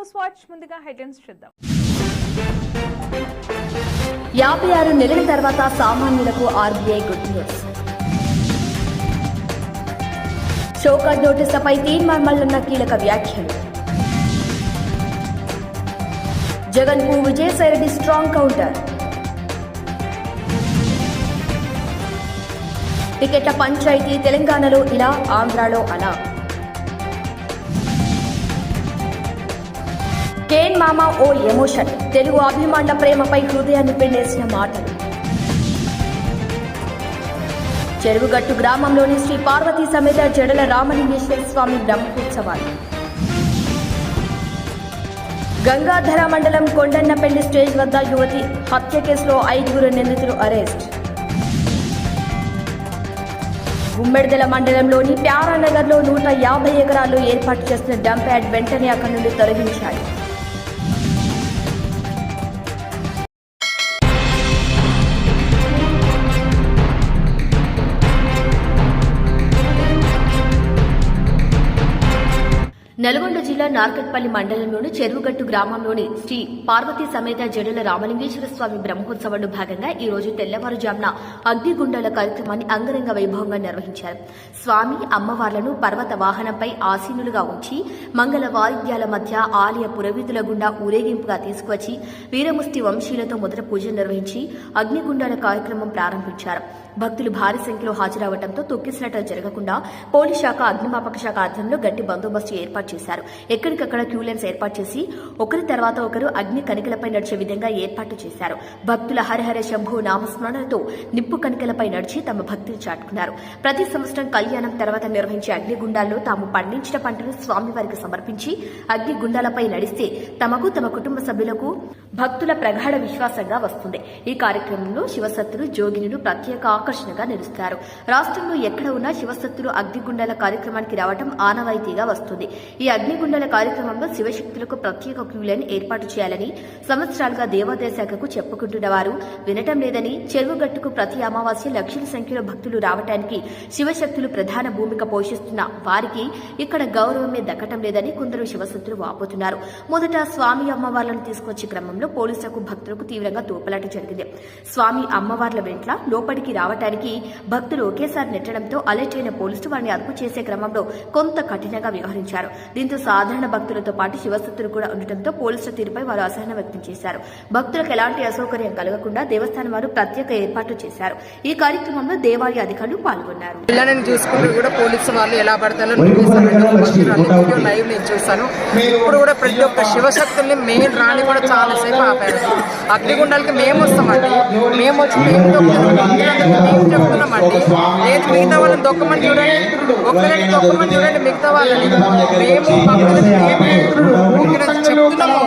News watch ముందుగా headlines చూద్దాం. యాభై ఆరు నెలల తర్వాత సామాన్యులకు RBI good news. Show cause నోటీసులపై తీర్మాన్ కీలక వ్యాఖ్యలు. జగన్కు విజయసాయిరెడ్డి స్ట్రాంగ్ కౌంటర్. టికెట్ల పంచాయతీ తెలంగాణలో ఇలా ఆంధ్రాలో అలా. కేన్ మామ ఓ ఎమోషన్. తెలుగు అభిమానుల ప్రేమపై హృదయాన్ని పిండేసిన మాటలు. చెరువుగట్టు గ్రామంలోని శ్రీ పార్వతీ సమేత జడల రామలింగేశ్వర స్వామి బ్రహ్మోత్సవాలు. గంగాధర మండలం కొండన్నపల్లి స్టేజ్ వద్ద యువతి హత్య కేసులో ఐదుగురు నిందితులు అరెస్ట్. గుమ్మెడదల మండలంలోని ప్యారానగర్లో నూట యాభై ఎకరాల్లో ఏర్పాటు చేసిన డంప్ యార్డ్ వెంటనే అక్కడి నుండి తొలగించాలి. నల్గొండ జిల్లా నార్కట్పల్లి మండలంలోని చెరువుగట్టు గ్రామంలోని శ్రీ పార్వతీ సమేత జడల రామలింగేశ్వర స్వామి బ్రహ్మోత్సవంలో భాగంగా ఈ రోజు తెల్లవారుజామున అగ్నిగుండాల కార్యక్రమాన్ని అంగరంగ వైభవంగా నిర్వహించారు. స్వామి అమ్మవార్లను పర్వత వాహనంపై ఆసీనులుగా ఉంచి మంగళ వాయిద్యాల మధ్య ఆలయ పురవీధుల గుండా ఊరేగింపుగా తీసుకువచ్చి వీరముష్టి వంశీయులతో మొదట పూజలు నిర్వహించి అగ్నిగుండాల కార్యక్రమం ప్రారంభించారు. భక్తులు భారీ సంఖ్యలో హాజరవడంతో తొక్కిసలాట జరగకుండా పోలీస్ శాఖ అగ్నిమాపక శాఖ ఆధ్వర్యంలో గట్టి బందోబస్తు ఏర్పాటు చేశారు. ఎక్కడికక్కడ క్యూ లైన్స్ ఏర్పాటు చేసి ఒకరి తర్వాత ఒకరు అగ్ని కణికలపై నడిచే విధంగా ఏర్పాటు చేశారు. భక్తుల హరిహర శంభు నామస్మరణతో నిప్పు కణికలపై నడిచి తమ భక్తిని చాటుకున్నారు. ప్రతి సంవత్సరం కళ్యాణం తర్వాత నిర్వహించే అగ్నిగుండాల్లో తాము పండించిన పంటను స్వామివారికి సమర్పించి అగ్నిగుండాలపై నడిస్తే తమకు తమ కుటుంబ సభ్యులకు భక్తుల ప్రగాఢ విశ్వాసంగా వస్తుంది. ఈ కార్యక్రమంలో శివసత్తులు జోగినులు ప్రత్యేక ఆకర్షణగా నిలుస్తారు. రాష్ట్రంలో ఎక్కడ ఉన్నా శివశక్తులు అగ్నిగుండాల కార్యక్రమానికి రావడం ఆనవాయితీగా వస్తుంది. ఈ అగ్నిగుండాల కార్యక్రమంలో శివశక్తులకు ప్రత్యేక క్యూలైన్ ఏర్పాటు చేయాలని సంవత్సరాలుగా దేవాదాయ శాఖకు చెప్పుకుంటున్న వారు వినటం లేదని చెరువుగట్టుకు ప్రతి అమావాస్య లక్షల సంఖ్యలో భక్తులు రావటానికి శివశక్తులు ప్రధాన భూమిక పోషిస్తున్న వారికి ఇక్కడ గౌరవమే దక్కటం లేదని కొందరు శివశక్తులు వాపోతున్నారు. మొదట స్వామి అమ్మవార్లను తీసుకొచ్చే క్రమంలో పోలీసులకు భక్తులకు తీవ్రంగా తోపలాట జరిగింది. స్వామి అమ్మవార్ల వెంట్ల లోపలికి రావటానికి భక్తులు ఒకేసారి నెట్టడంతో అలర్ట్ అయిన పోలీసులు వారిని అదుపు చేసే క్రమంలో కొంత కఠినంగా వ్యవహరించారు. దీంతో సాధారణ భక్తులతో పాటు శివశక్తులు కూడా ఉండటంతో పోలీసుల తీరుపై వారు అసహనం వ్యక్తం చేశారు. భక్తులకు ఎలాంటి అసౌకర్యం కలగకుండా దేవస్థానం వారు ప్రత్యేక ఏర్పాట్లు చేశారు. ఈ కార్యక్రమంలో దేవాలయ అధికారులు పాల్గొన్నారు. పిల్లలని చూసుకుంటూ కూడా పోలీసు వాళ్ళు ఎలా పడతారో లైవ్ నేను ఇప్పుడు కూడా ప్రతి ఒక్క శివశక్తుల్ని మెయిన్ రాని కూడా చాలాసేపు ఆపారు. అగ్నిగుండాలకి మేము వస్తామండి. మేము వచ్చి. మేము చెప్తున్నామండి లేదు మిగతా వాళ్ళని దొక్కమని చూడండి. ఒక్కరిని దొక్కమని చూడండి మిగతా వాళ్ళని. మేము మేము చెప్తున్నాము.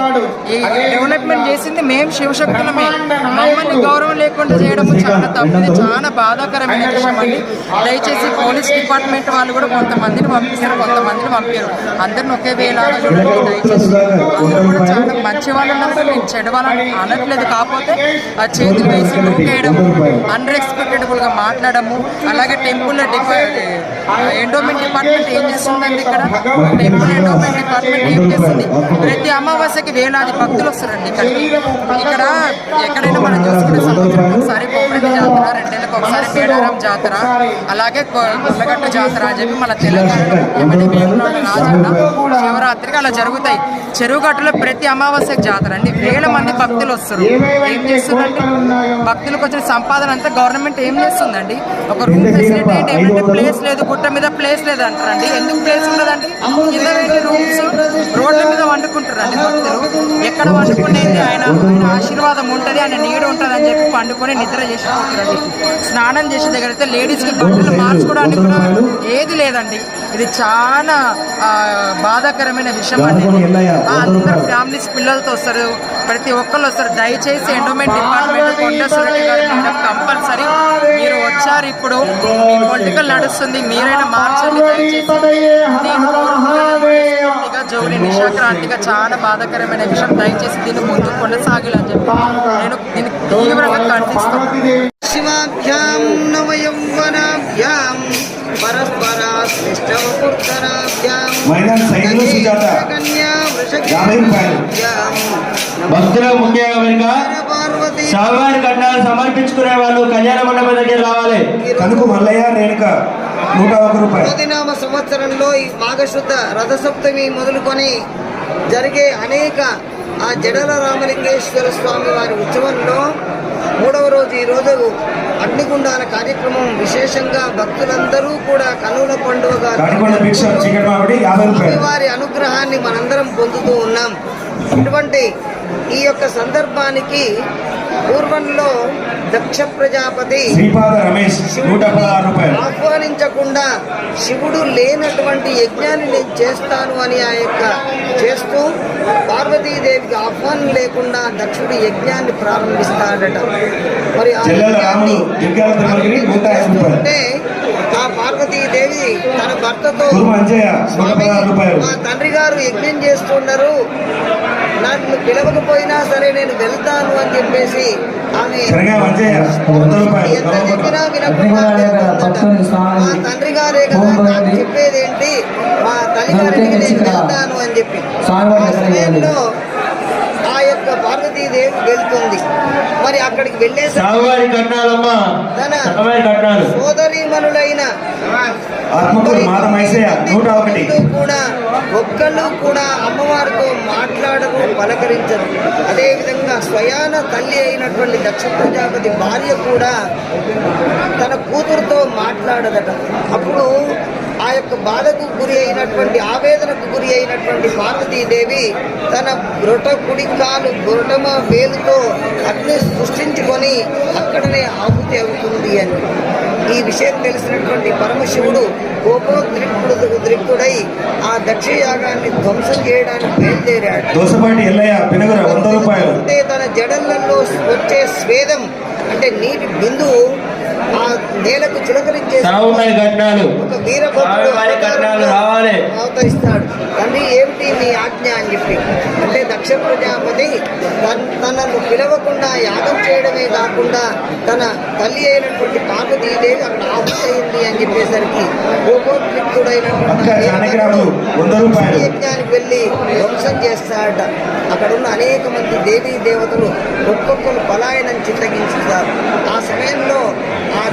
ఈ డెవలప్మెంట్ చేసింది మేము శివశక్తులమే. మమ్మల్ని గౌరవం లేకుండా చేయడం చాలా తప్పు. చాలా బాధాకరమైన విషయం అండి. దయచేసి పోలీస్ డిపార్ట్మెంట్ వాళ్ళు కూడా కొంతమందిని పంపిస్తారు కొంతమందిని పంపారు. అందరిని ఒకే వేలాగా చూడండి. దయచేసి అందరూ కూడా చాలా మంచి వాళ్ళు ఉన్నారు. నేను చెడు వాళ్ళని అనట్లేదు. కాకపోతే ఆ చేతులు వేసి నూకేయడం అన్రెస్పెక్టబుల్ గా మాట్లాడము. అలాగే టెంపుల్ ఎండోమెంట్ డిపార్ట్మెంట్ ఏం చేస్తుందండి ఇక్కడ? టెంపుల్ ఎండోమెంట్ డిపార్ట్మెంట్ ఏం చేస్తుంది? ప్రతి అమావాస్యకి వేలాది భక్తులు వస్తారండి ఇక్కడికి ఇక్కడ ఎక్కడైనా మనం చూసుకునే సంవత్సరం ఒకసారి పొప్పటి జాతర రెండేళ్ళకి ఒకసారి పేడారం జాతర అలాగే కొల్లగట్ట జాతర అని చెప్పి మన తెలంగాణలో ముఖ్యమైన వేములవాడ రాజన్న శివరాత్రికి అలా జరుగుతాయి. చెరువుగట్టులో ప్రతి అమావాస్యకి జాతర అండి. వేల మంది భక్తులు వస్తారు. ఏం చేస్తుందంటే భక్తులకు వచ్చిన సంపాదన అంతా గవర్నమెంట్ ఏం చేస్తుందండి? ఒక రూమ్ ఫెసిలిటీ ఏమంటే ప్లేస్ లేదు గుట్ట మీద ప్లేస్ లేదు అంటారండి ఎందుకు ప్లేస్ ఉండదండి? వేటి రూమ్స్ రోడ్ల మీద వండుకుంటారండి భక్తులు. ఎక్కడ వండుకునేది ఆయన? ఆయన ఆశీర్వాదం ఉంటుంది ఆయన నీడ ఉంటుంది అని చెప్పి పండుకొని నిద్ర చేసి పోతారండి స్నానం చేసే దగ్గర అయితే లేడీస్కి బట్టలు మార్చుకోవడానికి కూడా ఏది లేదండి. ఇది చాలా బాధాకరమైన విషయం అండి. అందరు ఫ్యామిలీస్ పిల్లలతో వస్తారు. ప్రతి ఒక్కళ్ళు వస్తారు. దయచేసి ఎండోమెంట్ డిపార్ట్మెంట్ కొండ కంపల్సరీ. మీరు వచ్చారు ఇప్పుడు మీ పొలిటికల్ నడుస్తుంది. మీరైనా మార్చండి జౌలి నిషాక్రాంతిగా చాలా బాధాకరమైన విషయం. దయచేసి దీన్ని ముందు కొనసాగిలని చెప్పి నేను దీన్ని తీవ్రంగా ఖండిస్తున్నాను శివాభ్యాం పరస్పరా శ్రేష్టవపుత్తరాభ్యాం కన్యా వృషభ్యాం భక్తుల ముఖ్య స్వామివారి కట్నాలు సమర్పించుకునే వాళ్ళు కళ్యాణ మండపం దగ్గర రావాలి. కనుక మల్లయ్య రేణుక నూట ఒక రూపాయలు. సంవత్సరంలో ఈ మాఘశుద్ధ రథసప్తమి మొదలుకొని జరిగే అనేక ఆ జడల రామలింగేశ్వర స్వామి వారి ఉత్సవంలో మూడవ రోజు ఈరోజు అగ్నిగుండాల కార్యక్రమం విశేషంగా భక్తులందరూ కూడా కనుల పండుగ వారి అనుగ్రహాన్ని మనందరం పొందుతూ ఉన్నాం. అటువంటి ఈ యొక్క సందర్భానికి పూర్వంలో దక్ష ప్రజాపతి ఆహ్వానించకుండా శివుడు లేనటువంటి యజ్ఞాన్ని నేను చేస్తాను అని ఆ యొక్క చేస్తూ పార్వతీదేవికి ఆహ్వానం లేకుండా దక్షుడు యజ్ఞాన్ని ప్రారంభిస్తాడట. మరి ఆ యజ్ఞాన్ని ఆ పార్వతీదేవి తన భర్తతో మా తండ్రి గారు యజ్ఞం చేస్తున్నారు. నన్ను పిలవకపోయినా సరే నేను వెళ్తాను అని చెప్పేసి ఆమె ఎంత చెప్పినా వినకుండా మా తండ్రి గారే కదా నాకు చెప్పేది ఏంటి మా తల్లి గారికి నేను వెళ్తాను అని చెప్పి. ఆ సమయంలో పార్వతీదేవి వెళ్తుంది. మరి అక్కడికి వెళ్ళేసరికి సోదరీమణులైన కూడా ఒక్కళ్ళు కూడా అమ్మవారితో మాట్లాడరు పలకరించరు. అదేవిధంగా స్వయాన తల్లి అయినటువంటి దక్ష ప్రజాపతి భార్య కూడా తన కూతురుతో మాట్లాడదట. అప్పుడు ఆ యొక్క బాధకు గురి అయినటువంటి ఆవేదనకు గురి అయినటువంటి పార్వతీదేవి తన బురట కుడి కాలు బురటమ వేలుతో అగ్ని సృష్టించుకొని అక్కడనే ఆహుతి అవుతుంది అని. ఈ విషయం తెలిసినటువంటి పరమశివుడు కోపోద్రిక్తుడు ద్రిక్తుడై ఆ దక్షయాగాన్ని ధ్వంసం చేయడానికి బయలుదేరాడు. తన జడలలో వచ్చే స్వేదం అంటే నీటి బిందువు ఆ నేలకు చిలకరించే కట్నాలు. ఒక స్వామివారి కట్నాలు రావాలి. అవతరిస్తాడు. తండ్రి ఏమిటి నీ ఆజ్ఞ అని చెప్పి? అంటే దక్ష ప్రజాపతి తన్- తనను పిలవకుండా యాగం చేయడమే కాకుండా తన తల్లి అయినటువంటి పార్వతీదేవి అక్కడ ఆహుతయింది అని చెప్పేసరికి రూపాయలు. యజ్ఞానికి వెళ్ళి ధ్వంసం చేస్తాడట. అక్కడ ఉన్న అనేక మంది దేవీ దేవతలు ఒక్కొక్కరు పలాయనం చిత్తగించుతారు ఆ సమయంలో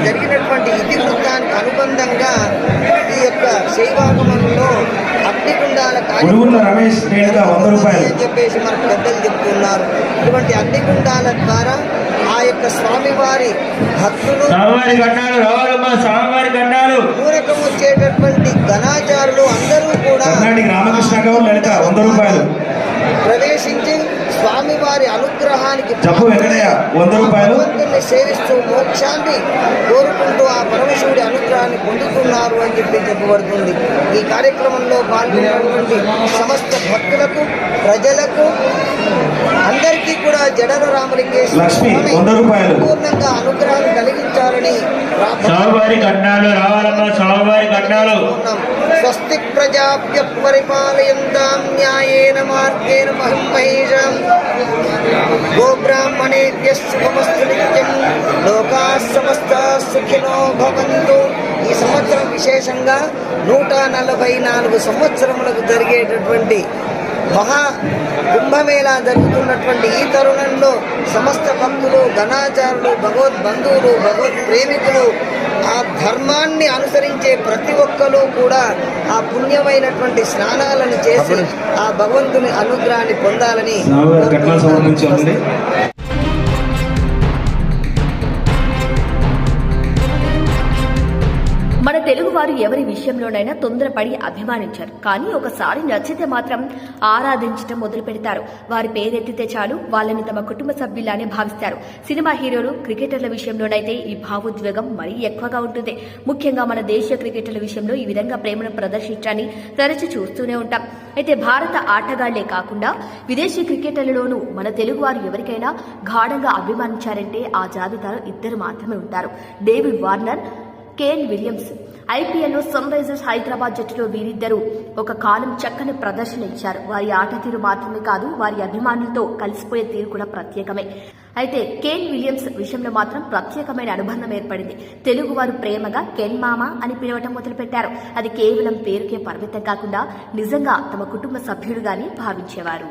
జరిగినటువంటి ఇతివృత్తానికి అనుబంధంగా ఈ యొక్క శైవాగమనంలో అగ్నిగుండాల అని చెప్పేసి మనకు పెద్దలు చెప్తున్నారు. ఇటువంటి అగ్నిగుండాల ద్వారా ఆ యొక్క స్వామివారి భక్తులు పూరకం వచ్చేటటువంటి ఘనాచారులు అందరూ కూడా రామకృష్ణ ప్రవేశించి స్వామివారి అనుగ్రహానికి వంద రూపాయలు. భగవంతుని సేవిస్తూ మోక్షాన్ని కోరుకుంటూ ఆ పరమశివుడి అనుగ్రహాన్ని పొందుతున్నారు అని చెప్పి చెప్పబడుతుంది. ఈ కార్యక్రమంలో పాల్గొన్నటువంటి సమస్త భక్తులకు ప్రజలకు జడల రామలింగేశ్వర లక్ష్మి, స్వామి వంద రూపాయలు. పూర్ణంగా అనుగ్రహాన్ని కలిగించాలని ప్రార్థన స్వామివారి కట్నాలు రావాలమ్మా స్వామివారి కట్నాలు ఉన్నాం. స్వస్తి ప్రజాభ్య పరిపాలయంతాం న్యాయేన మార్గేణ మహిం మహేషం గోబ్రాహ్మణేభ్య శుభమస్తు నిత్యం లోకా సమస్త సుఖినో భవంతు ఈ సంవత్సరం విశేషంగా నూట నలభై నాలుగు సంవత్సరములకు జరిగేటటువంటి మహా కుంభమేళా జరుగుతున్నటువంటి ఈ తరుణంలో సమస్త భక్తులు ఘనాచారులు భగవద్ బంధువులు భగవద్ ప్రేమికులు ఆ ధర్మాన్ని అనుసరించే ప్రతి ఒక్కరూ కూడా ఆ పుణ్యమైనటువంటి స్నానాలను చేసి ఆ భగవంతుని అనుగ్రహాన్ని పొందాలని తెలుగువారు ఎవరి విషయంలోనైనా తొందరపడి అభిమానించారు. కానీ ఒకసారి నచ్చితే మాత్రం ఆరాధించటం మొదలు పెడతారు వారి పేరెత్తితే చాలు వాళ్ళని తమ కుటుంబ సభ్యులానే భావిస్తారు. సినిమా హీరోలు క్రికెటర్ల విషయంలోనైతే ఈ భావోద్వేగం మరీ ఎక్కువగా ఉంటుంది. ముఖ్యంగా మన దేశీయ క్రికెటర్ల విషయంలో ఈ విధంగా ప్రేమను ప్రదర్శించడాన్ని తరచు చూస్తూనే ఉంటాం. అయితే భారత ఆటగాళ్ళే కాకుండా విదేశీ క్రికెటర్లలోనూ మన తెలుగువారు ఎవరికైనా గాఢంగా అభిమానించారంటే ఆ జాబితాలో ఇద్దరు మాత్రమే ఉంటారు. డేవిడ్ వార్నర్ కేన్ విలియమ్స్ ఐపీఎల్లో సన్ రైజర్స్ హైదరాబాద్ జట్టులో వీరిద్దరూ ఒక కాలం చక్కని ప్రదర్శన ఇచ్చారు వారి ఆట తీరు మాత్రమే కాదు వారి అభిమానులతో కలిసిపోయే తీరు కూడా ప్రత్యేకమే. అయితే కేన్ విలియమ్స్ విషయంలో మాత్రం ప్రత్యేకమైన అనుబంధం ఏర్పడింది. తెలుగు వారు ప్రేమగా కెన్ మామ అని పిలవటం మొదలుపెట్టారు. అది కేవలం పేరుకే పరిమితం కాకుండా నిజంగా తమ కుటుంబ సభ్యుడుగానే భావించేవారు.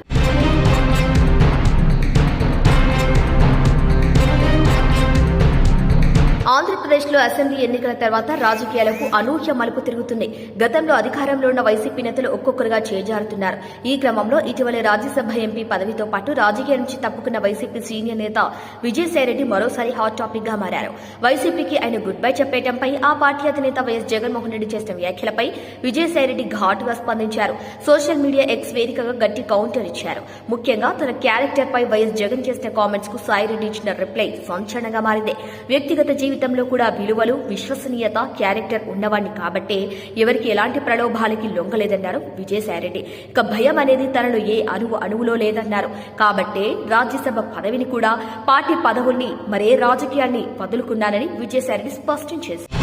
ఆంధ్రప్రదేశ్లో అసెంబ్లీ ఎన్నికల తర్వాత రాజకీయాలకు అనూహ్య మలుపు తిరుగుతుంది. గతంలో అధికారంలో ఉన్న వైసీపీ నేతలు ఒక్కొక్కరుగా చేజారుతున్నారు. ఈ క్రమంలో ఇటీవల రాజ్యసభ ఎంపీ పదవితో పాటు రాజకీయ నుంచి తప్పుకున్న వైసీపీ సీనియర్ నేత విజయసాయిరెడ్డి మరోసారి హాట్ టాపిక్గా మారారు. వైసీపీకి ఆయన గుడ్ బై చెప్పేయడంపై ఆ పార్టీ అధినేత వైఎస్ జగన్మోహన్ రెడ్డి చేసిన వ్యాఖ్యలపై విజయసాయిరెడ్డి ఘాటుగా స్పందించారు. సోషల్ మీడియా ఎక్స్ వేదికగా గట్టి కౌంటర్ ఇచ్చారు. ముఖ్యంగా తన క్యారెక్టర్ పై వైఎస్ జగన్ చేసిన కామెంట్స్కు సాయిరెడ్డి ఇచ్చిన రిప్లై సంచలనంగా మారింది. వ్యక్తిగత జీవితం జీవితంలో కూడా విలువలు విశ్వసనీయత క్యారెక్టర్ ఉన్నవాణ్ణి కాబట్టే ఎవరికి ఎలాంటి ప్రలోభాలకి లొంగలేదన్నారు విజయసాయిరెడ్డి. ఇక భయం అనేది తనలో ఏ అణువు అణువులో లేదన్నారు. కాబట్టే రాజ్యసభ పదవిని కూడా పార్టీ పదవుల్ని మరే రాజకీయాన్ని వదులుకున్నానని విజయసాయిరెడ్డి స్పష్టం చేశారు.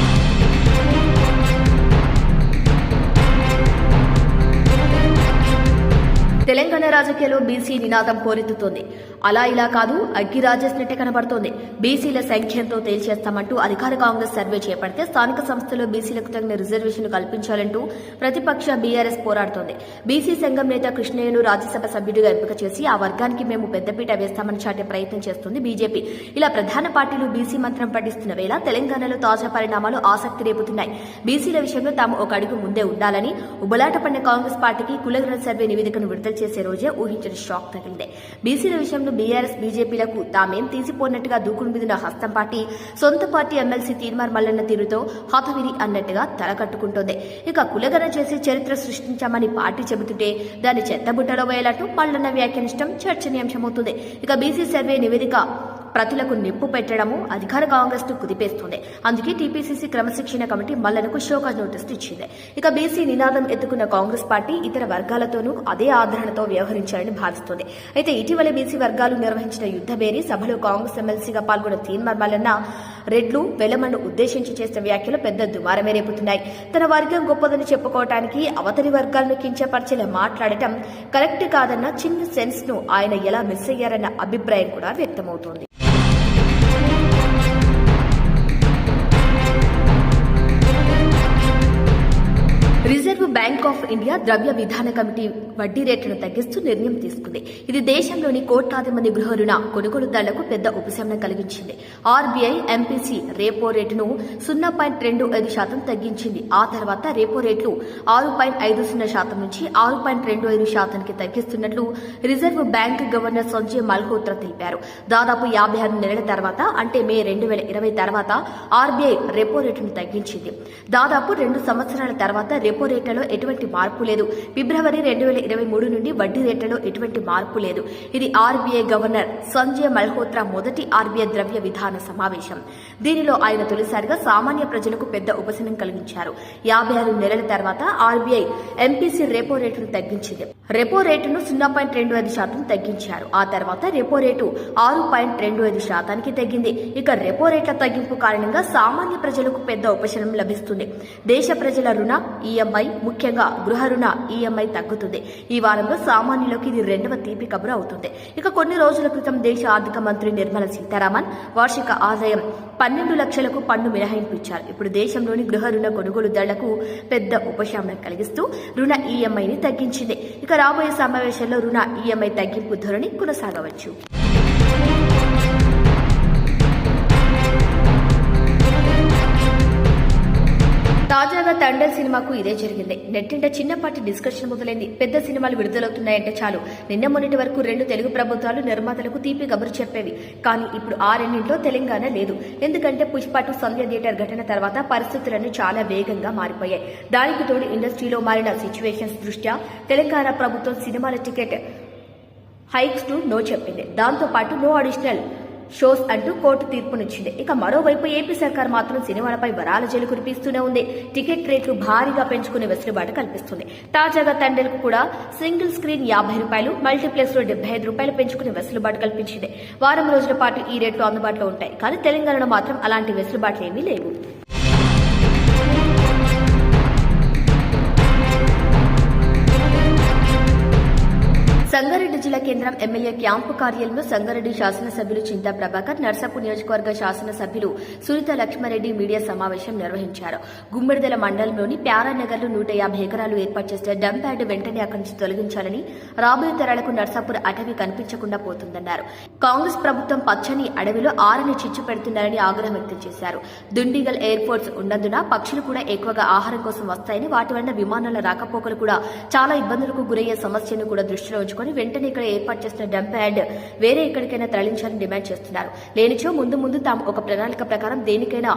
తెలంగాణ రాజకీయాల్లో బీసీ నినాదం పోరెత్తుతోంది. అలా ఇలా కాదు అగ్గి రాజేసినట్టే కనబడుతోంది. బీసీల సంఖ్యంతో తేల్చేస్తామంటూ అధికార కాంగ్రెస్ సర్వే చేపడితే స్థానిక సంస్థల్లో బీసీలకు తగిన రిజర్వేషన్లు కల్పించాలంటూ ప్రతిపక్ష బీఆర్ఎస్ పోరాడుతోంది. బీసీ సంఘం నేత కృష్ణయ్యను రాజ్యసభ సభ్యుడిగా ఎంపిక చేసి ఆ వర్గానికి మేము పెద్దపీట వేస్తామని చాటే ప్రయత్నం చేస్తుంది బీజేపీ. ఇలా ప్రధాన పార్టీలు బీసీ మంత్రం పఠిస్తున్న వేళ తెలంగాణలో తాజా పరిణామాలు ఆసక్తి రేపుతున్నాయి. బీసీల విషయంలో తాము ఒక అడుగు ముందే ఉండాలని ఉబలాట పడిన కాంగ్రెస్ పార్టీకి కులగ్రహ సర్వే నివేదికను విడుదల చేసే రోజే ఊహించిన షాక్ తగిలిందే. బీసీల విషయంలో బీఆర్ఎస్ బీజేపీలకు తామేం తీసిపోయినట్టుగా దూకుడు మీదిన హస్తం పార్టీ సొంత పార్టీ ఎమ్మెల్సీ తీర్మార్ మల్లన్న తీరుతో హతవిరి అన్నట్టుగా తలకట్టుకుంటోంది ఇక కులగన చేసి చరిత్ర సృష్టించామని పార్టీ చెబుతుంటే దాన్ని చెత్తబుట్టలో వేయాలంటూ మల్లన్న వ్యాఖ్యానిష్టం చర్చనీయాంశమవుతుంది. ఇక బీసీ సర్వే నివేదిక ప్రతులకు నిప్పు పెట్టడము అధికార కాంగ్రెస్ను కుదిపేస్తుంది. అందుకే టీపీసీసీ క్రమశిక్షణ కమిటీ మల్లనకు షోకాజ్ నోటీసు ఇచ్చింది. ఇక బీసీ నినాదం ఎత్తుకున్న కాంగ్రెస్ పార్టీ ఇతర వర్గాలతోనూ అదే ఆదరణతో వ్యవహరించాలని భావిస్తోంది. అయితే ఇటీవల బీసీ వర్గాలు నిర్వహించిన యుద్దబేరి సభలో కాంగ్రెస్ ఎమ్మెల్సీగా పాల్గొన్న తీన్మార్ మల్లన్న రెడ్లు వెలమను ఉద్దేశించి చేసిన వ్యాఖ్యలు పెద్ద దుమారమే రేపుతున్నాయి. తన వర్గం గొప్పదని చెప్పుకోవటానికి అవతలి వర్గాలను కించపరిచేలా మాట్లాడటం కరెక్ట్ కాదన్న చిన్న సెన్స్ను ఆయన ఎలా మిస్ అయ్యారన్న అభిప్రాయం కూడా వ్యక్తమవుతోంది. బ్యాంక్ ఆఫ్ ఇండియా ద్రవ్య విధాన కమిటీ వడ్డీ రేట్లను తగ్గిస్తూ నిర్ణయం తీసుకుంది. ఇది దేశంలోని కోట్లాది మంది గృహ రుణ కొనుగోలుదారులకు పెద్ద ఉపశమనం కలిగించింది. ఆర్బీఐ ఎంపీసీ రేపో రేటును సున్నా పాయింట్ రెండు ఐదు శాతం తగ్గించింది. ఆ తర్వాత రేపో రేట్లు ఆరు పాయింట్ ఐదు సున్నా శాతం నుంచి ఆరు పాయింట్ రెండు ఐదు శాతానికి తగ్గిస్తున్నట్లు reserve bank governor Sanjay Malhotra తెలిపారు. దాదాపు యాభై ఆరు నెలల తర్వాత అంటే మే రెండు వేల ఇరవై తర్వాత ఆర్బీఐ రెపో రేటును తగ్గించింది. దాదాపు రెండు సంవత్సరాల తర్వాత రెపో రేట్లలో ఎటువంటి మార్పు లేదు. ఫిబ్రవరి రెండు వేల ఇరవై మూడు నుండి వడ్డీ రేట్లలో ఎటువంటి మార్పు లేదు. ఇది ఆర్బీఐ గవర్నర్ సంజయ్ మల్హోత్రా మొదటి ఆర్బీఐ ద్రవ్య విధాన సమావేశం. దీనిలో ఆయన తొలిసారిగా సామాన్య ప్రజలకు పెద్ద ఉపశమనం కలిగించారు. యాభై ఆరు నెలల తర్వాత ఆర్బీఐ ఎంపీసీ రెపో రేటును తగ్గించింది. రెపో రేటును సున్నా పాయింట్ రెండు ఐదు శాతం తగ్గించారు. ఆ తర్వాత రెపో రేటు ఆరు పాయింట్ రెండు ఐదు శాతానికి తగ్గింది. ఇక రెపో రేట్ల తగ్గింపు కారణంగా సామాన్య ప్రజలకు పెద్ద ఉపశమనం లభిస్తుంది. దేశ ప్రజల రుణ ఈఎంఐ ముఖ్యంగా గృహ రుణ ఈఎంఐ తగ్గుతుంది. ఈ వారంలో సామాన్యులకు ఇది రెండవ తీపి కబురు అవుతుంది. ఇక కొన్ని రోజుల క్రితం దేశ ఆర్థిక మంత్రి నిర్మలా సీతారామన్ వార్షిక ఆదాయం పన్నెండు లక్షలకు పన్ను మినహాయింపు ఇచ్చారు ఇప్పుడు దేశంలోని గృహ రుణ కొనుగోలుదారులకు పెద్ద ఉపశమనం కలిగిస్తూ రుణ ఈఎంఐని తగ్గించింది. ఇక రాబోయే సమావేశంలో రుణ ఈఎంఐ తగ్గింపు ధోరణి కొనసాగవచ్చు. తాజాగా తండల్ సినిమాకు ఇదే జరిగింది. నెట్టింట చిన్నపాటి డిస్కషన్ మొదలైంది. పెద్ద సినిమాలు విడుదలవుతున్నాయంటే చాలు. నిన్న మొన్నటి వరకు రెండు తెలుగు ప్రభుత్వాలు నిర్మాతలకు తీపి కబురు చెప్పేవి. కానీ ఇప్పుడు ఆ రెండింటిలో తెలంగాణ లేదు. ఎందుకంటే పుష్పటు సంధ్య థియేటర్ ఘటన తర్వాత పరిస్థితులన్నీ చాలా వేగంగా మారిపోయాయి. దానికి తోడు ఇండస్ట్రీలో మారిన సిచ్యువేషన్స్ దృష్ట్యా తెలంగాణ ప్రభుత్వం సినిమాల టికెట్ హైక్స్ టు నో చెప్పింది. దాంతో పాటు నో అడిషనల్ షోస్ అంటూ కోర్టు తీర్పునిచ్చింది ఇక మరోవైపు ఏపీ సర్కార్ మాత్రం సినిమాలపై వరాల జలు కురిపిస్తూనే ఉంది. టికెట్ రేట్లు భారీగా పెంచుకునే వెసులుబాటు కల్పిస్తుంది. తాజాగా తండెలకు కూడా సింగిల్ స్క్రీన్ యాభై రూపాయలు మల్టీప్లెక్స్లో డెబ్బై ఐదు రూపాయలు పెంచుకునే వెసులుబాటు కల్పించింది. వారం రోజుల పాటు ఈ రేట్లు అందుబాటులో ఉంటాయి. కానీ తెలంగాణలో మాత్రం అలాంటి వెసులుబాట్లు ఏమీ లేవు. సంగారెడ్డి జిల్లా కేంద్రం ఎమ్మెల్యే క్యాంపు కార్యాలయంలో సంగారెడ్డి శాసనసభ్యులు చింతా ప్రభాకర్ నర్సాపూర్ నియోజకవర్గ శాసనసభ్యులు సునీత లక్ష్మారెడ్డి మీడియా సమావేశం నిర్వహించారు. గుమ్మిడిదల మండలంలోని ప్యారానగర్లో నూట యాభై ఎకరాలు ఏర్పాటు చేసిన డంప్ యార్డ్ వెంటనే అక్కడి నుంచి తొలగించాలని రాబోయే తరాలకు నర్సాపూర్ అటవీ కనిపించకుండా పోతుందన్నారు. కాంగ్రెస్ ప్రభుత్వం పచ్చని అడవిలో ఆరని చిచ్చు పెడుతున్నారని ఆగ్రహం వ్యక్తం చేశారు. దుండిగల్ ఎయిర్ ఫోర్స్ ఉన్నందున పక్షులు కూడా ఎక్కువగా ఆహారం కోసం వస్తాయని వాటి వల్ల విమానాల రాకపోకలు కూడా చాలా ఇబ్బందులకు గురయ్యే సమస్యను కూడా దృష్టిలో ఉంచుకొని వెంటనే ఇక్కడ ఏర్పాటు చేసిన డంప్ యార్డ్ వేరే ఎక్కడికైనా తరలించాలని డిమాండ్ చేస్తున్నారు. లేనిచో ముందు ముందు తాము ఒక ప్రణాళిక ప్రకారం దేనికైనా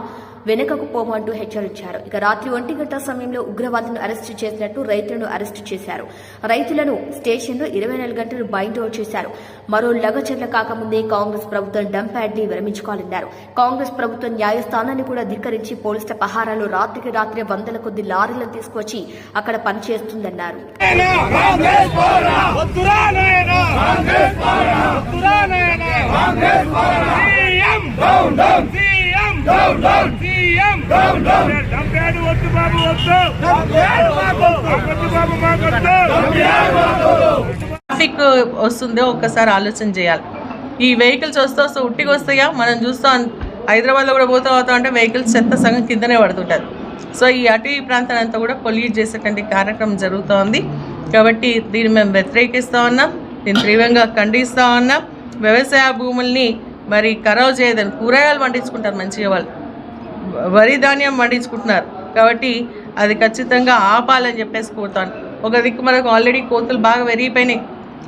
వెనుకకు పోమంటూ హెచ్చరించారు. ఇక రాత్రి ఒంటి గంట సమయంలో ఉగ్రవాదులను అరెస్టు చేసినట్టు రైతులను అరెస్టు చేశారు. రైతులను స్టేషన్లో ఇరవై నాలుగు గంటలు బైండ్ ఓవర్ చేశారు. మరో లగచర్ల కాకముందే కాంగ్రెస్ ప్రభుత్వం డంప్ యార్డ్ని విరమించుకోవాలన్నారు. కాంగ్రెస్ ప్రభుత్వం న్యాయస్థానాన్ని కూడా ధిక్కరించి పోలీసుల పహారాలు రాత్రికి రాత్రి వందల కొద్ది లారీలను తీసుకొచ్చి అక్కడ పనిచేస్తుందన్నారు. Down down down CM. Down down డంపేడు వద్దు బాబు వద్దు. డంపేడు బాబు వద్దు. బాబు మాకు వద్దు. ట్రాఫిక్ వస్తుందో ఒక్కసారి ఆలోచన చేయాలి. ఈ వెహికల్స్ వస్తూ వస్తూ ఉట్టికి వస్తాయా? మనం చూస్తాం హైదరాబాద్లో కూడా పోతూ పోతా ఉంటే వెహికల్స్ చెత్త సగం కిందనే పడుతుంటుంది సో ఈ అటవీ ప్రాంతాన్ని అంతా కూడా పొల్యూట్ చేసేటువంటి కార్యక్రమం జరుగుతోంది కాబట్టి దీన్ని మేము వ్యతిరేకిస్తూ ఉన్నాం దీన్ని తీవ్రంగా ఖండిస్తూ ఉన్నాం. వ్యవసాయ భూముల్ని మరి ఖరాబ్ చేయదని కూరగాయలు పండించుకుంటారు మంచిగా వాళ్ళు. వరి ధాన్యం పండించుకుంటున్నారు. కాబట్టి అది ఖచ్చితంగా ఆపాలని చెప్పేసి కోరుతాను. ఒక దిక్కు మనకు ఆల్రెడీ కోతులు బాగా పెరిగిపోయినాయి.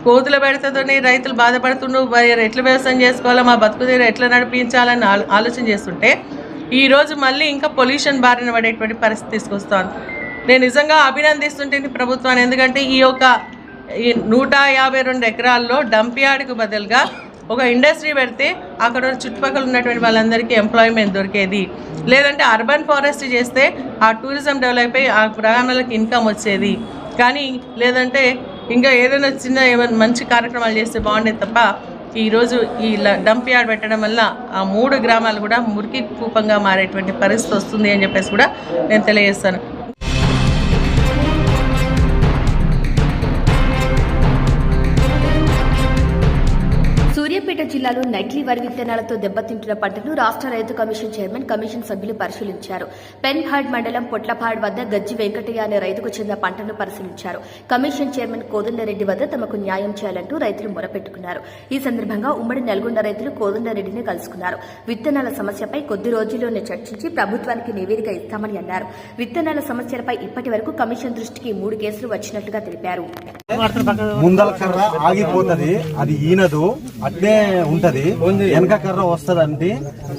కోతుల పెడతతోనే రైతులు బాధపడుతుండ్రు. మరి ఎట్లా వ్యవసాయం చేసుకోవాలో? మా బతుకు తీరు ఎట్లా నడిపించాలని ఆలోచన చేస్తుంటే ఈరోజు మళ్ళీ ఇంకా పొల్యూషన్ బారిన పడేటువంటి పరిస్థితి తీసుకొస్తాను. నేను నిజంగా అభినందిస్తుంటే ప్రభుత్వాన్ని. ఎందుకంటే ఈ యొక్క ఈ నూట యాభై రెండు ఎకరాల్లో డంప్ యార్డ్కు బదులుగా ఒక ఇండస్ట్రీ పెడితే అక్కడ చుట్టుపక్కల ఉన్నటువంటి వాళ్ళందరికీ ఎంప్లాయ్మెంట్ దొరికేది. లేదంటే అర్బన్ ఫారెస్ట్ చేస్తే ఆ టూరిజం డెవలప్ అయ్యి ఆ గ్రామాలకు ఇన్కమ్ వచ్చేది. కానీ లేదంటే ఇంకా ఏదైనా చిన్న ఏమైనా మంచి కార్యక్రమాలు చేస్తే బాగుండేది తప్ప ఈరోజు ఈ డంప్ యార్డ్ పెట్టడం వల్ల ఆ మూడు గ్రామాలు కూడా మురికి కూపంగా మారేటువంటి పరిస్థితి వస్తుంది అని చెప్పేసి కూడా నేను తెలియజేస్తాను. జిల్లాలో నైట్లీ వరి విత్తనాలతో దెబ్బతింటున్న పంటను రాష్ట్ర రైతు కమిషన్ చైర్మన్ కమిషన్ సభ్యులు పరిశీలించారు. పెన్హాడ్ మండలం పొట్లపాడ్ వద్ద గజ్జి వెంకటయ్య అనే రైతుకు చెందిన పంటను పరిశీలించారు. కమిషన్ చైర్మన్ కోదండరెడ్డి వద్ద తమకు న్యాయం చేయాలంటూ రైతులు మొరపెట్టుకున్నారు. ఈ సందర్భంగా ఉమ్మడి నల్గొండ రైతులు కోదండరెడ్డిని కలుసుకున్నారు. విత్తనాల సమస్యపై కొద్ది రోజుల్లోనే చర్చించి ప్రభుత్వానికి నివేదిక ఇస్తామని అన్నారు. విత్తనాల సమస్యలపై ఇప్పటి వరకు కమిషన్ దృష్టికి మూడు కేసులు వచ్చినట్లుగా తెలిపారు. ముందల కర్ర ఆగిపోతుంది. అది ఈనదు. అట్లే ఉంటది. వెనక కర్ర వస్తదంటే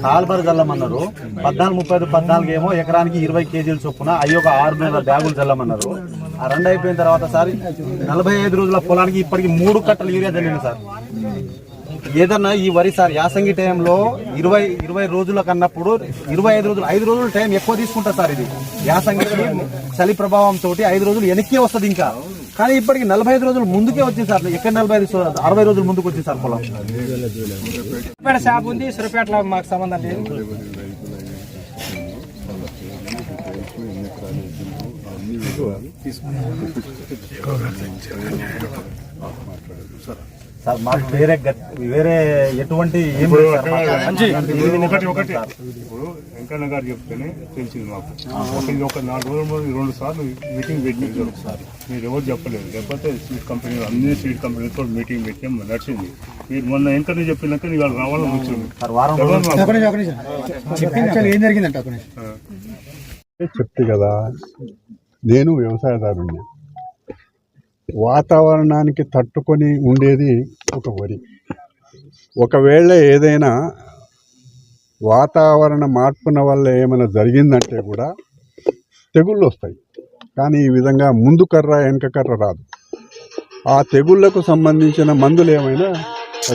కాల్బర్ జల్లమన్నారు. పద్నాలుగు ముప్పై ఐదు పద్నాలుగు ఏమో ఎకరానికి ఇరవై కేజీల చొప్పున అవి ఒక ఆరు నెలల బ్యాగులు చల్లమన్నారు ఆ రెండు అయిపోయిన తర్వాత సార్ నలభై ఐదు రోజుల పొలానికి ఇప్పటికి మూడు కట్టలు యూరియా చల్లింది సార్. ఏదన్నా ఈ వరి సార్ యాసంగి టైంలో ఇరవై ఇరవై రోజుల కన్నప్పుడు ఇరవై ఐదు రోజులు ఐదు రోజులు టైం ఎక్కువ తీసుకుంటుంది సార్ ఇది. యాసంగి చలి ప్రభావం తోటి ఐదు రోజులు వెనక్కి వస్తుంది ఇంకా. కానీ ఇప్పటికి నలభై ఐదు రోజులు ముందుకే వచ్చింది సార్ ఎక్కడ నలభై ఐదు అరవై రోజులు ముందుకు వచ్చింది సార్ పొలం. సురపేట షాప్ ఉంది సురపేటలో మాకు సంబంధం లేదు. సార్ మాకు వేరే వేరే ఎటువంటి ఇప్పుడు ఒకటి ఒకటి ఇప్పుడు వెంకన్న గారు చెప్తేనే తెలిసింది మాకు. ఒక ఇది ఒక నాలుగు రోజుల ముందు రెండు సార్లు మీటింగ్ పెట్టింది. ఒకసారి మీరు ఎవరు చెప్పలేదు. లేకపోతే సీడ్ కంపెనీ అన్ని సీడ్ కంపెనీతో మీటింగ్ పెట్టాం నడిచింది. మీరు మొన్న వెంకన్న చెప్పినాక ఇవాళ రావాలని వచ్చింది. ఏం జరిగిందంట. చెప్తే కదా నేను వ్యవసాయదారుణ్ణి. వాతావరణానికి తట్టుకొని ఉండేది ఒక వరి. ఒకవేళ ఏదైనా వాతావరణ మార్పున వల్ల ఏమైనా జరిగిందంటే కూడా తెగుళ్ళు వస్తాయి. కానీ ఈ విధంగా ముందు కర్ర వెనక కర్ర రాదు. ఆ తెగుళ్ళకు సంబంధించిన మందులు ఏమైనా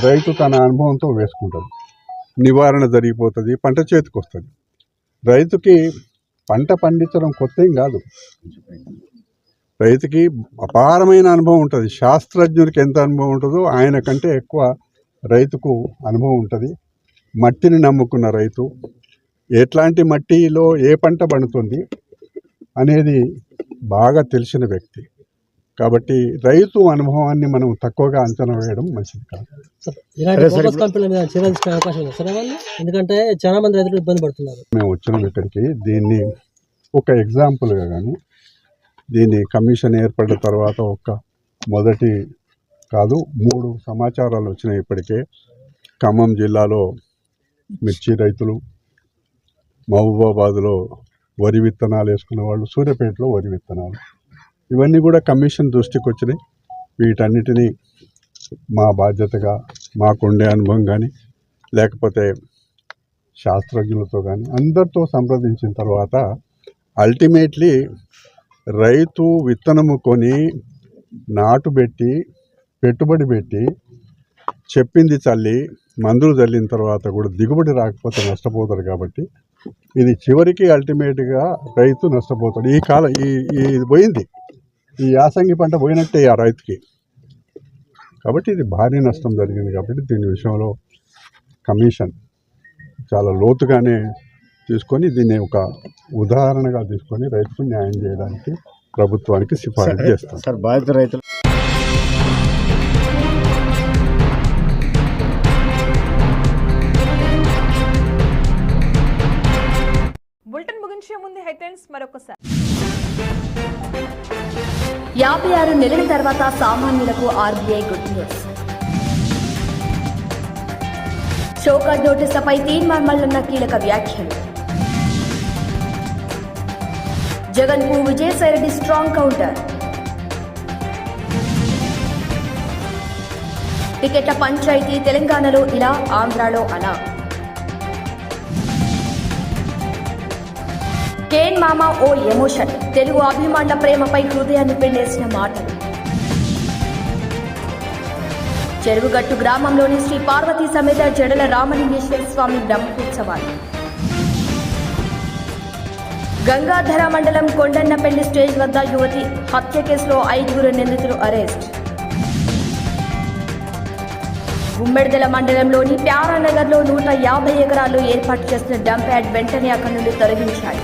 రైతు తన అనుభవంతో వేసుకుంటాడు. నివారణ జరిగిపోతుంది పంట చేతికి వస్తుంది రైతుకి పంట పండించడం కొత్త ఏం కాదు. రైతుకి అపారమైన అనుభవం ఉంటుంది. శాస్త్రజ్ఞుడికి ఎంత అనుభవం ఉంటుందో ఆయన కంటే ఎక్కువ రైతుకు అనుభవం ఉంటుంది. మట్టిని నమ్ముకున్న రైతు ఎట్లాంటి మట్టిలో ఏ పంట పండుతుంది అనేది బాగా తెలిసిన వ్యక్తి. కాబట్టి రైతు అనుభవాన్ని మనం తక్కువగా అంచనా వేయడం మంచిది కాదు. ఎందుకంటే చాలా మంది రైతులు ఇబ్బంది పడుతున్నారు. మేము వచ్చినాం ఇక్కడికి. దీన్ని ఒక ఎగ్జాంపుల్గా కానీ దీన్ని కమిషన్ ఏర్పడిన తర్వాత ఒక మొదటి కాదు మూడు సమాచారాలు వచ్చినాయి ఇప్పటికే. ఖమ్మం జిల్లాలో మిర్చి రైతులు మహబూబాబాద్లో వరి విత్తనాలు వేసుకున్న వాళ్ళు సూర్యాపేటలో వరి విత్తనాలు. ఇవన్నీ కూడా కమిషన్ దృష్టికి వచ్చినాయి. వీటన్నిటినీ మా బాధ్యతగా మాకుండే అనుభవం కానీ లేకపోతే శాస్త్రజ్ఞులతో కానీ అందరితో సంప్రదించిన తర్వాత అల్టిమేట్లీ రైతు విత్తనము కొని నాటు పెట్టి పెట్టుబడి పెట్టి చెప్పింది చల్లి మందులు చల్లిన తర్వాత కూడా దిగుబడి రాకపోతే నష్టపోతాడు కాబట్టి ఇది చివరికి అల్టిమేట్గా రైతు నష్టపోతాడు. ఈ కాలం ఈ ఈ ఇది పోయింది. ఈ యాసంగి పంట పోయినట్టే ఆ రైతుకి. కాబట్టి ఇది భారీ నష్టం జరిగింది కాబట్టి దీని విషయంలో కమిషన్ చాలా లోతుగానే తీసుకొని దీన్ని ఒక ఉదాహరణగా తీసుకొని రైతుకు న్యాయం చేయడానికి ప్రభుత్వానికి సిఫారసు చేస్తాం. సార్ బాధిత రైతులు బులెటిన్ ముగించే ముందు హెడ్లైన్స్ మరొకసారి. యాభై ఆరు నెలల తర్వాత సామాన్యులకు RBI good news. Show cause నోటీసులపై తీర్మానమల్లున్న కీలక వ్యాఖ్యలు. జగన్కు విజయసాయిరెడ్డి స్ట్రాంగ్ కౌంటర్. టికెట్ల పంచాయతీ తెలంగాణలో ఇలా ఆంధ్రాలో అలా కేన్ మామ ఓ ఎమోషన్. తెలుగు అభిమానుల ప్రేమపై హృదయాన్ని పిండేసిన మాటలు చెరువుగట్టు గ్రామంలోని శ్రీ పార్వతీ సమేత జడల రామలింగేశ్వర స్వామి బ్రహ్మోత్సవాలు. గంగాధర మండలం కొండన్నపల్లి స్టేజ్ వద్ద యువతి హత్య కేసులో ఐదుగురు నిందితులు అరెస్ట్. గుమ్మెడదల మండలంలోని ప్యారానగర్లో నూట యాభై ఎకరాలు ఏర్పాటు చేసిన డంప్ యార్డ్ వెంటనే అక్కడి నుండి తొలగించాయి